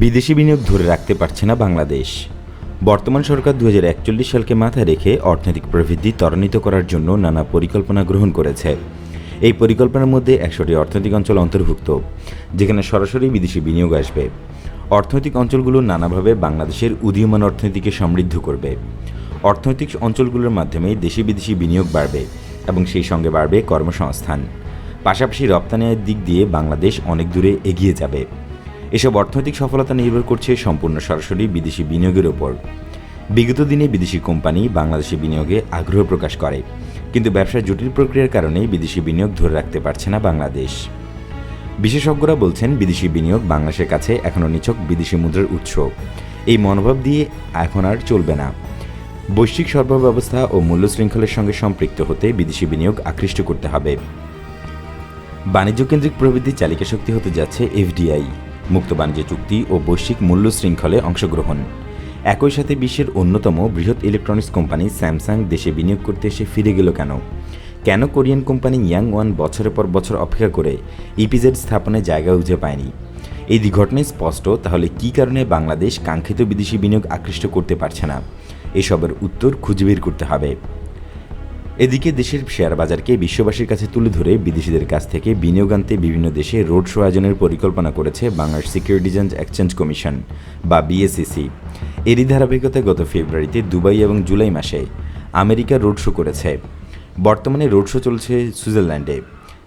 বিদেশি বিনিয়োগ ধরে রাখতে পারছে না বাংলাদেশ। বর্তমান সরকার দু হাজার একচল্লিশ সালকে মাথায় রেখে অর্থনৈতিক প্রবৃদ্ধি ত্বরান্বিত করার জন্য নানা পরিকল্পনা গ্রহণ করেছে। এই পরিকল্পনার মধ্যে একশোটি অর্থনৈতিক অঞ্চল অন্তর্ভুক্ত, যেখানে সরাসরি বিদেশি বিনিয়োগ আসবে। অর্থনৈতিক অঞ্চলগুলো নানাভাবে বাংলাদেশের উদীয়মান অর্থনীতিকে সমৃদ্ধ করবে। অর্থনৈতিক অঞ্চলগুলোর মাধ্যমে দেশি বিদেশি বিনিয়োগ বাড়বে এবং সেই সঙ্গে বাড়বে কর্মসংস্থান। পাশাপাশি রপ্তানি দিক দিয়ে বাংলাদেশ অনেক দূরে এগিয়ে যাবে। এসব অর্থনৈতিক সফলতা নির্ভর করছে সম্পূর্ণ সরাসরি বিদেশি বিনিয়োগের ওপর বিগত দিনে বিদেশি কোম্পানি বাংলাদেশে বিনিয়োগে আগ্রহ প্রকাশ করে, কিন্তু ব্যবসার জটিল প্রক্রিয়ার কারণে বিদেশি বিনিয়োগ ধরে রাখতে পারছে না বাংলাদেশ। বিশেষজ্ঞরা বলছেন, বিদেশি বিনিয়োগ বাংলাদেশের কাছে এখনও নিছক বিদেশি মুদ্রার উৎস। এই মনোভাব দিয়ে এখন আর চলবে না। বৈশ্বিক সরবরাহ ব্যবস্থা ও মূল্য শৃঙ্খলের সঙ্গে সম্পৃক্ত হতে বিদেশি বিনিয়োগ আকৃষ্ট করতে হবে। বাণিজ্য কেন্দ্রিক প্রবৃদ্ধির চালিকা শক্তি হতে যাচ্ছে এফডিআই। মুক্ত বাণিজ্য চুক্তি ও বৈশ্বিক মূল্য শৃঙ্খলে অংশগ্রহণ। একই সাথে বিশ্বের অন্যতম বৃহৎ ইলেকট্রনিক্স কোম্পানি স্যামসাং দেশে বিনিয়োগ করতে এসে ফিরে গেল কেন? কেন কোরিয়ান কোম্পানি ইয়াং ওয়ান বছরের পর বছর অপেক্ষা করে ইপিজেড স্থাপনে জায়গা খুঁজে পায়নি? এই ঘটনায় স্পষ্ট, তাহলে কী কারণে বাংলাদেশ কাঙ্ক্ষিত বিদেশি বিনিয়োগ আকৃষ্ট করতে পারছে না? এসবের উত্তর খুঁজে বের করতে হবে। এদিকে দেশের শেয়ার বাজারকে বিশ্ববাসীর কাছে তুলে ধরে বিদেশিদের কাছ থেকে বিনিয়োগ আনতে বিভিন্ন দেশে রোড শো আয়োজনের পরিকল্পনা করেছে Bangladesh securities and exchange commission বা বিএসিসি এরই ধারাবাহিকতায় গত ফেব্রুয়ারিতে দুবাই এবং জুলাই মাসে আমেরিকা রোড শো করেছে। বর্তমানে রোড শো চলছে সুইজারল্যান্ডে।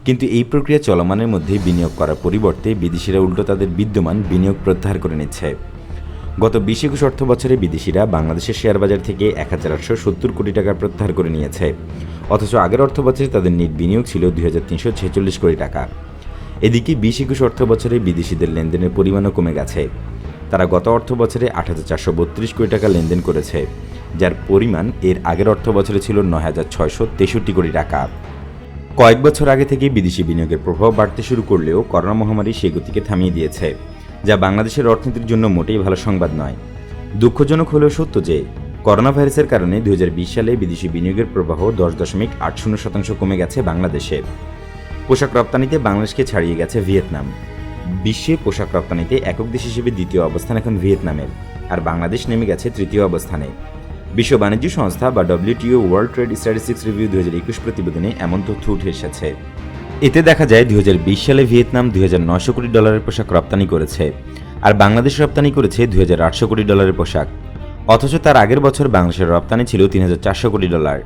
কিন্তু এই প্রক্রিয়া চলমানের মধ্যে বিনিয়োগ করার পরিবর্তে বিদেশিরা উল্টো তাদের বিদ্যমান বিনিয়োগ প্রত্যাহার করে নিচ্ছে। গত বিশ একুশ অর্থ বছরে বিদেশিরা বাংলাদেশের শেয়ার বাজার থেকে এক হাজার আটশো সত্তর কোটি টাকা প্রত্যাহার করে নিয়েছে। অথচ আগের অর্থ বছরে তাদের নেট বিনিয়োগ ছিল দুই হাজার তিনশো ছেচল্লিশ কোটি টাকা। এদিকে বিশ একুশ অর্থ বছরে বিদেশিদের লেনদেনের পরিমাণও কমে গেছে। তারা গত অর্থ বছরে আট হাজার চারশো বত্রিশ কোটি টাকা লেনদেন করেছে, যার পরিমাণ এর আগের অর্থ বছরে ছিল নয় হাজার ছয়শো তেষট্টি কোটি টাকা। কয়েক বছর আগে থেকে বিদেশি বিনিয়োগের প্রভাব বাড়তে শুরু করলেও করোনা মহামারী সেই গতিকে থামিয়ে দিয়েছে। যা বাংলাদেশের অর্থনীতির জন্য মোটেই ভালো সংবাদ নয়। দুঃখজনক হলেও সত্য যে করোনা ভাইরাসের কারণে দুই হাজার বিশ সালে বিদেশি বিনিয়োগের প্রবাহ দশ দশমিক আট শূন্য শতাংশ কমে গেছে বাংলাদেশে পোশাক রপ্তানিতে বাংলাদেশকে ছাড়িয়ে গেছে ভিয়েতনাম। বিশ্বে পোশাক রপ্তানিতে একক দেশ হিসেবে দ্বিতীয় অবস্থান এখন ভিয়েতনামের, আর বাংলাদেশ নেমে গেছে তৃতীয় অবস্থানে। বিশ্ব বাণিজ্য সংস্থা বা WTO world trade statistics review দু হাজার একুশ প্রতিবেদনে এমন তথ্য উঠে এসেছে। এতে দেখা যায় দু হাজার বিশ সালে ভিয়েতনাম দুই কোটি ডলারের পোশাক রপ্তানি করেছে, আর বাংলাদেশ রপ্তানি করেছে দুই হাজার আটশো কোটি ডলারের পোশাক। অথচ তার আগের বছর বাংলাদেশের রপ্তানি ছিল তিন হাজার চারশো কোটি ডলার,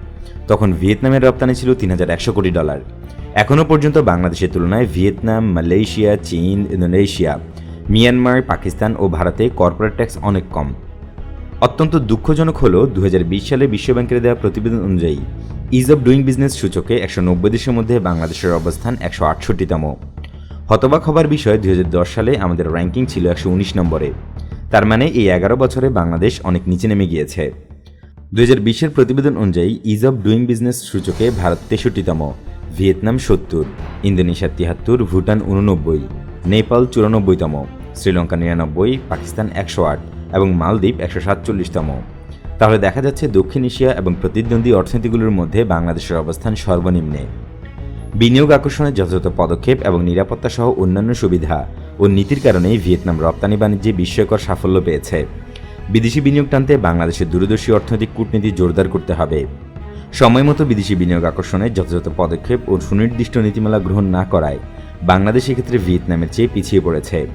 তখন ভিয়েতনামের রপ্তানি ছিল তিন হাজার একশো কোটি ডলার। এখনও পর্যন্ত বাংলাদেশের তুলনায় ভিয়েতনাম, মালয়েশিয়া, চীন, ইন্দোনেশিয়া, মিয়ানমার, পাকিস্তান ও ভারতে কর্পোরেট ট্যাক্স অনেক কম। অত্যন্ত দুঃখজনক হল দু হাজার বিশ সালে বিশ্বব্যাংকের দেওয়া প্রতিবেদন অনুযায়ী ইজ অব ডুইং বিজনেস সূচকে একশো নব্বই দেশের মধ্যে বাংলাদেশের অবস্থান একশো আটষট্টিতম। হতবাক হবার বিষয় দু হাজার দশ সালে আমাদের র্যাঙ্কিং ছিল একশো উনিশ নম্বরে। তার মানে এই এগারো বছরে বাংলাদেশ অনেক নিচে নেমে গিয়েছে। দুই হাজার বিশের প্রতিবেদন অনুযায়ী ইজ অব ডুইং বিজনেস সূচকে ভারত তেষট্টিতম, ভিয়েতনাম সত্তর, ইন্দোনেশিয়া তিয়াত্তর, ভুটান উননব্বই নেপাল চুরানব্বইতম, শ্রীলঙ্কা নিরানব্বই, পাকিস্তান একশো আট এবং মালদ্বীপ একশো সাতচল্লিশতম। তাহলে দেখা যাচ্ছে দক্ষিণ এশিয়া এবং প্রতিদ্বন্দ্বী অর্থনীতিগুলোর মধ্যে বাংলাদেশের অবস্থান সর্বনিম্নে। বিনিয়োগ আকর্ষণের যথাযথ পদক্ষেপ এবং নিরাপত্তা সহ অন্যান্য সুবিধা ও নীতির কারণে ভিয়েতনাম রপ্তানি বাণিজ্যে বিস্ময়কর সাফল্য পেয়েছে। বিদেশি বিনিয়োগ টানতে বাংলাদেশের দূরদর্শী অর্থনৈতিক কূটনীতি জোরদার করতে হবে। সময় মতো বিদেশি বিনিয়োগ আকর্ষণে যথাযথ পদক্ষেপ ও সুনির্দিষ্ট নীতিমালা গ্রহণ না করায় বাংলাদেশ এক্ষেত্রে ভিয়েতনামের চেয়ে পিছিয়ে পড়েছে।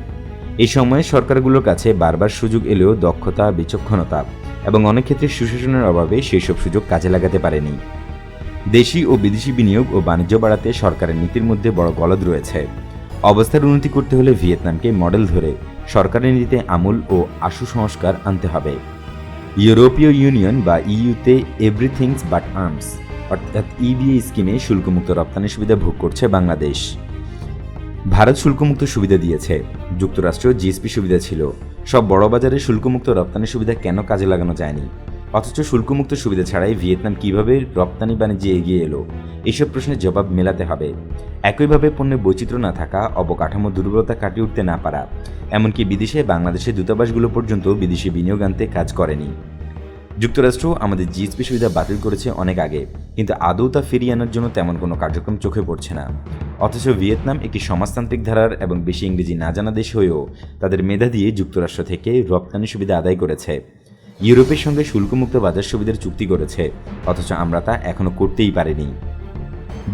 এই সময়ে সরকারগুলোর কাছে বারবার সুযোগ এলেও দক্ষতা, বিচক্ষণতা এবং অনেক ক্ষেত্রে সুশাসনের অভাবে সেই সব সুযোগ কাজে লাগাতে পারেনি। দেশি ও বিদেশি বিনিয়োগ ও বাণিজ্য বাড়াতে সরকারের নীতির মধ্যে বড় গলদ রয়েছে। অবস্থার উন্নতি করতে হলে ভিয়েতনামকে মডেল ধরে সরকারের নীতিতে আমূল ও আশু সংস্কার আনতে হবে। ইউরোপীয় ইউনিয়ন বা ইইউতে এভরিথিংস বাট আর্মস, অর্থাৎ ইবিএ স্কিমে শুল্কমুক্ত রপ্তানি সুবিধা ভোগ করছে বাংলাদেশ। ভারত শুল্কমুক্ত সুবিধা দিয়েছে। যুক্তরাষ্ট্র জিএসপি সুবিধা ছিল। সব বড় বাজারে শুল্কমুক্ত রপ্তানি সুবিধা কেন কাজে লাগানো যায়নি? অথচ শুল্কমুক্ত সুবিধা ছাড়াই ভিয়েতনাম কীভাবে রপ্তানি বাণিজ্যে এগিয়ে এলো? এসব প্রশ্নের জবাব মেলাতে হবে। একইভাবে পণ্যের বৈচিত্র্য না থাকা, অবকাঠামো দুর্বলতা কাটিয়ে উঠতে না পারা, এমনকি বিদেশে বাংলাদেশের দূতাবাসগুলো পর্যন্ত বিদেশি বিনিয়োগ আনতে কাজ করেনি। যুক্তরাষ্ট্র আমাদের জিএসপি সুবিধা বাতিল করেছে অনেক আগে, কিন্তু আদৌ তা ফিরিয়ে আনার জন্য তেমন কোনো কার্যক্রম চোখে পড়ছে না। অথচ ভিয়েতনাম একটি সমাজতান্ত্রিক ধারার এবং বেশি ইংরেজি না জানা দেশ হয়েও তাদের মেধা দিয়ে যুক্তরাষ্ট্র থেকে রপ্তানি সুবিধা আদায় করেছে। ইউরোপের সঙ্গে শুল্কমুক্ত বাজার সুবিধার চুক্তি করেছে, অথচ আমরা তা এখনও করতেই পারিনি।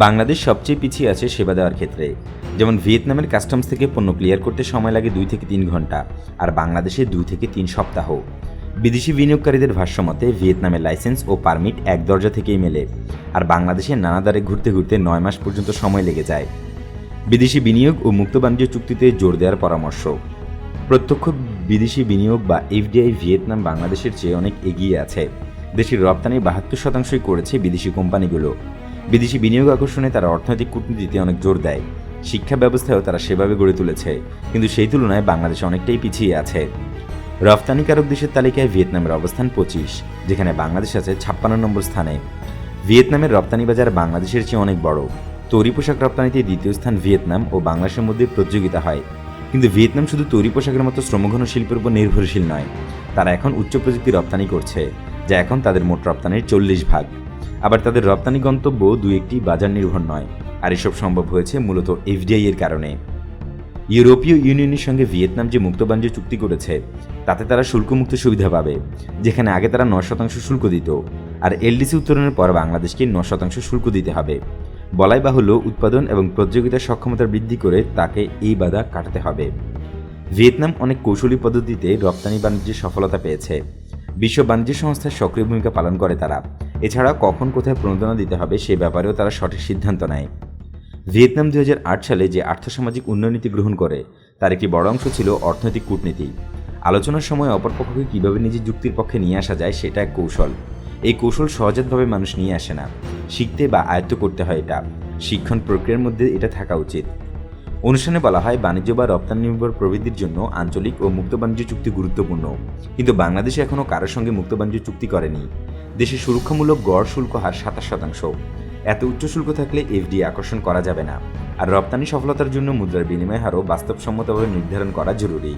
বাংলাদেশ সবচেয়ে পিছিয়ে আছে সেবা দেওয়ার ক্ষেত্রে। যেমন ভিয়েতনামের কাস্টমস থেকে পণ্য ক্লিয়ার করতে সময় লাগে দুই থেকে তিন ঘণ্টা, আর বাংলাদেশে দুই থেকে তিন সপ্তাহ। বিদেশি বিনিয়োগকারীদের ভাষ্যমতে, ভিয়েতনামের লাইসেন্স ও পারমিট এক দরজা থেকেই মেলে, আর বাংলাদেশে নানা দ্বারে ঘুরতে ঘুরতে নয় মাস পর্যন্ত সময় লেগে যায়। বিদেশি বিনিয়োগ ও মুক্ত বাণিজ্য চুক্তিতে জোর দেওয়ার পরামর্শ। প্রত্যক্ষ বিদেশি বিনিয়োগ বা এফডিআই ভিয়েতনাম বাংলাদেশের চেয়ে অনেক এগিয়ে আছে। দেশের রপ্তানি বাহাত্তর শতাংশই করেছে বিদেশি কোম্পানিগুলো। বিদেশি বিনিয়োগ আকর্ষণে তারা অর্থনৈতিক কূটনীতিতে অনেক জোর দেয়। শিক্ষা ব্যবস্থায়ও তারা সেভাবে গড়ে তুলেছে, কিন্তু সেই তুলনায় বাংলাদেশ অনেকটাই পিছিয়ে আছে। রপ্তানিকারক দেশের তালিকায় ভিয়েতনামের অবস্থান পঁচিশ, যেখানে বাংলাদেশ আছে ছাপ্পান্ন নম্বর স্থানে। ভিয়েতনামের রপ্তানি বাজার বাংলাদেশের চেয়ে অনেক বড়। তৈরি পোশাক রপ্তানিতে দ্বিতীয় স্থান ভিয়েতনাম ও বাংলাদেশের মধ্যে প্রতিযোগিতা হয়। কিন্তু ভিয়েতনাম শুধু তৈরি পোশাকের মতো শ্রমঘন শিল্পের উপর নির্ভরশীল নয়, তারা এখন উচ্চ প্রযুক্তি রপ্তানি করছে, যা এখন তাদের মোট রপ্তানির চল্লিশ ভাগ। আবার তাদের রপ্তানি গন্তব্য দু একটি বাজার নির্ভর নয়, আর এসব সম্ভব হয়েছে মূলত এফডিআই এর কারণে। ইউরোপীয় ইউনিয়নের সঙ্গে ভিয়েতনাম যে মুক্ত বাণিজ্য চুক্তি করেছে তাতে তারা শুল্কমুক্ত সুবিধা পাবে, যেখানে আগে তারা ন শতাংশ শুল্ক দিত, আর এলডিসি উত্তরণের পর বাংলাদেশকে ন শতাংশ শুল্ক দিতে হবে। বলাই বাহুল্য, উৎপাদন এবং প্রতিযোগিতার সক্ষমতা বৃদ্ধি করে তাকে এই বাধা কাটাতে হবে। ভিয়েতনাম অনেক কৌশলী পদ্ধতিতে রপ্তানি বাণিজ্যে সফলতা পেয়েছে। বিশ্ব বাণিজ্য সংস্থার সক্রিয় ভূমিকা পালন করে তারা। এছাড়া কখন কোথায় প্রণোদনা দিতে হবে সে ব্যাপারেও তারা সঠিক সিদ্ধান্ত নেয়। ভিয়েতনাম দু হাজার আট সালে যে আর্থসামাজিক উন্নয়ন নীতি গ্রহণ করে, তার একটি বড় অংশ ছিল অর্থনৈতিক কূটনীতি। আলোচনার সময় অপরপক্ষকে কীভাবে নিজের যুক্তির পক্ষে নিয়ে আসা যায় সেটা এক কৌশল। এই কৌশল সহজাতভাবে মানুষ নিয়ে আসে না। শিখতে বা আয়ত্ত করতে হয় এটা। শিক্ষণ প্রক্রিয়ার মধ্যে এটা থাকা উচিত। অনুষ্ঠানে বলা হয়, বাণিজ্য বা রপ্তানি নির্ভর প্রবৃদ্ধির জন্য আঞ্চলিক ও মুক্ত বাণিজ্য চুক্তি গুরুত্বপূর্ণ। কিন্তু বাংলাদেশ এখনও কারোর সঙ্গে মুক্ত বাণিজ্য চুক্তি করেনি। দেশে সুরক্ষামূলক গড় শুল্ক হার সাতাশ শতাংশ। এত উচ্চ শুল্ক থাকলে এফডি আকর্ষণ করা যাবে না। আর রপ্তানি সফলতার জন্য মুদ্রার বিনিময় হারও বাস্তবসম্মতভাবে নির্ধারণ করা জরুরি।